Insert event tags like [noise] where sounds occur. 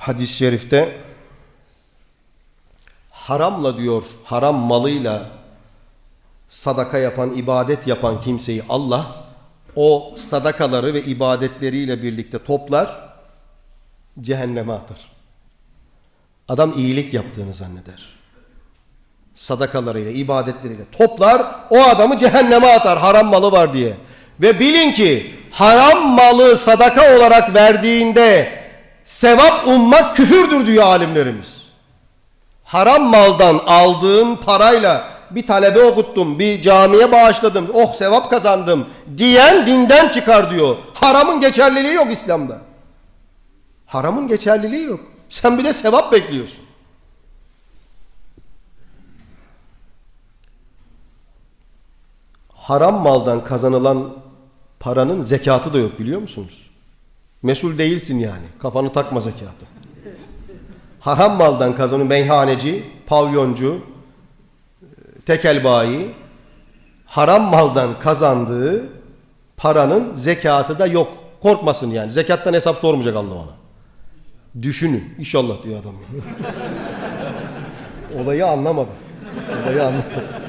hadis-i şerifte haramla diyor, haram malıyla sadaka yapan, ibadet yapan kimseyi Allah o sadakaları ve ibadetleriyle birlikte toplar, cehenneme atar. Adam iyilik yaptığını zanneder. Sadakalarıyla, ibadetleriyle toplar, o adamı cehenneme atar haram malı var diye. Ve bilin ki haram malı sadaka olarak verdiğinde sevap ummak küfürdür diyor alimlerimiz. Haram maldan aldığın parayla bir talebe okuttum, bir camiye bağışladım, oh sevap kazandım diyen dinden çıkar diyor. Haramın geçerliliği yok İslam'da. Haramın geçerliliği yok. Sen bir de sevap bekliyorsun. Haram maldan kazanılan paranın zekatı da yok biliyor musunuz? Mesul değilsin yani. Kafanı takma zekatı. Haram maldan kazanın meyhaneci, pavyoncu, tekel bayi haram maldan kazandığı paranın zekatı da yok. Korkmasın yani. Zekattan hesap sormayacak Allah ona. Düşünün. İnşallah diyor adam. [laughs] Olayı anlamadım. Olayı anlamadım.